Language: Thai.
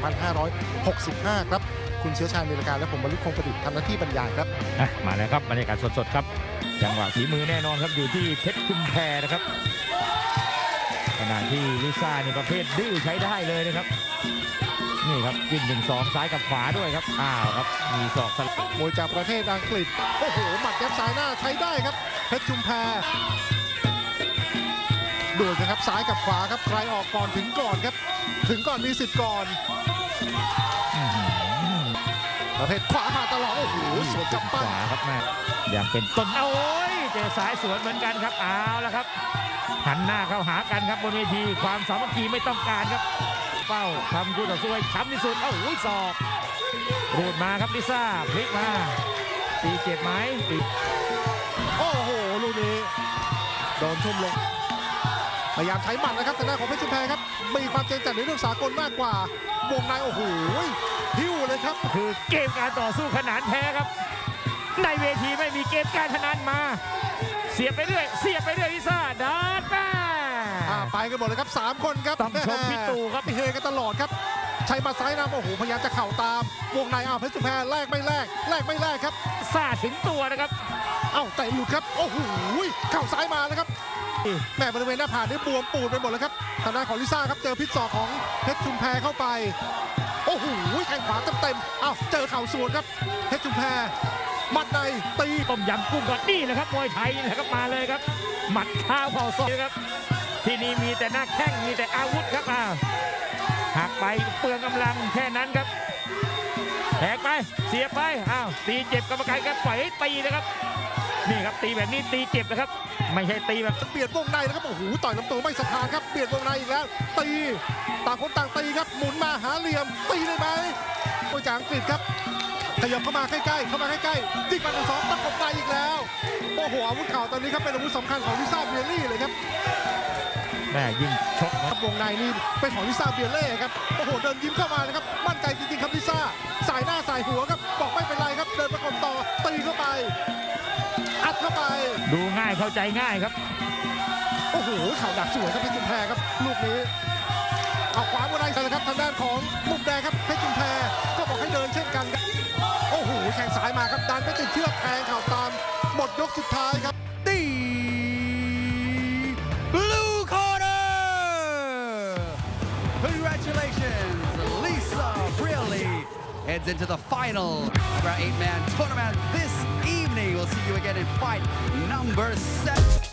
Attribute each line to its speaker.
Speaker 1: 15ครับ คุณเชื้อชาญในรายการและผมบรรลุคงประดิษฐ์ทำหน้าที่บรรยายครับ
Speaker 2: อะมาแล้วครับบรรยากาศสดๆครับ จังหวะฝีมือแน่นอนครับอยู่ที่เพชรชุมแพนะครับ ขณะที่ลิซ่านี่ประเภทดื้อใช้ได้เลยนะครับ นี่ครับวิ่งหนึ่งสองซ้ายกับขวาด้วยครับ อ้าวครับ มีศอกสลับ
Speaker 1: มวยจากประเทศอังกฤษ โอ้โห หมัดยับซ้ายหน้าใช้ได้ครับ เพชรชุมแพ ดูดนะครับซ้ายกับขวาครับใครออกก่อนถึงก่อนครับ ถึงก่อนมีสิทธิ์ก่อน
Speaker 2: อื้อหือ
Speaker 1: ประเภทขวาผ่านตลอดโอ้โหสวนกับ
Speaker 2: ข
Speaker 1: ปั้น
Speaker 2: วาครับแม่อย่างเป็นต้นเอาโอ้ยเจอสายสวนเหมือนกันครับเอาแล้วครับ หันหน้าเข้าหากันครับบนเวทีความสามัคคีไม่ต้องการครับ เป้าทำคู่ต่อสู้ให้ช้ำที่สุดเอ้าโอ้ยศอกรูดมาครับลิซ่าพลิกมาตีเจ็บไหมตี
Speaker 1: โอ้โหลูกนี้โดนทุ่มลง พยายามใช้หมัดนะครับแต่หน้าของเพชรชุมแพครับมีความเก่งจัดในเรื่องสากลมากกว่าวงในโอ้โหหิ้วเลยครับ
Speaker 2: คือเกมการต่อสู้ขนานแท้ครับ ในเวทีไม่มีเกมการพนันมา เสียบไปเรื่อยเสียบไปเรื่อยลิซ่าดาดแม่
Speaker 1: อ่าไปกันหมดเลยครับ 3 คนครับ
Speaker 2: ต้องชมพี่ตู่ครับ
Speaker 1: เฮกันตลอดครับใช้หมาซ้ายนำโอ้โหพยายามจะเข่าตาม วงในอ้าวเพชรจุมแพแลกไม่แลกแลกไม่แลกครับ
Speaker 2: ซ่าถึงตัวนะครับ
Speaker 1: เอ้าเตะหลุดครับ โอ้โหเข่าซ้ายมานะครับ แม่บริเวณหน้าผากนี่บวมปูดไปหมดแล้วครับทางด้านของลิซ่าครับเจอพิษศอกของเพชรชุมแพเข้าไป โอ้โหแข้งขวาเต็มๆเอ้าเจอเข่าสวนครับเพชรชุมแพมัดในตี
Speaker 2: ต้มยำกุ้งก่อนนี่แหละครับมวยไทยนี่และครับมาเลยครับ หมัดเท้าเข่าศอกนะครับ ที่นี่มีแต่หน้าแข้งมีแต่อาวุธครับอ้าวหักไปเปลืองกำลังแค่นั้นครับแหกไปเสียไปอ้าวตีเจ็บกรรมการก็ปล่อยให้ตีนะครับ นี่ครับตีแบบนี้ตีเจ็บนะครับ ไม่ใช่ตีแบบ
Speaker 1: เบียดวงในแล้วครับโอ้โหต่อยลำตัวไม่สถานครับเบียดวงในอีกแล้ว ตีต่างคนต่างตีครับหมุนมาหาเหลี่ยมตีได้ไหมมวยจากอังกฤษครับขยับเข้ามาใกล้ๆเข้ามาใกล้ๆยิงมาหนึ่งสองตะกบในอีกแล้วโอ้โหอาวุธเข่าตอนนี้ครับเป็นอาวุธสำคัญของลิซ่าเบียรี่เลยครับ
Speaker 2: แม่ยิ่งชก
Speaker 1: ค
Speaker 2: นะ
Speaker 1: รับวงในนี่เป็นของลิซ่าเบียเล่ครับโอ้โหเดินยิ้มเข้ามานะครับ เข้าไป
Speaker 2: ดูง่ายเข้าใจง่ายครับ
Speaker 1: โอ้โหเข่าดักสวยครับเพชรจุมแพรครับ ลูกนี้ เอาขวาบนไดใส่เลยครับทางด้านของมุมแดงครับเพชรจุมแพรก็บอกให้เดินเช่นกันครับโอ้โหแข่งสายมาครับดันไปติดเชือกแทงเข่าตามหมดยกสุดท้ายครับ
Speaker 3: the blue corner. Congratulations, Lisa Briley heads into the final of our eight-man tournament this evening. We'll see you again in fight number seven.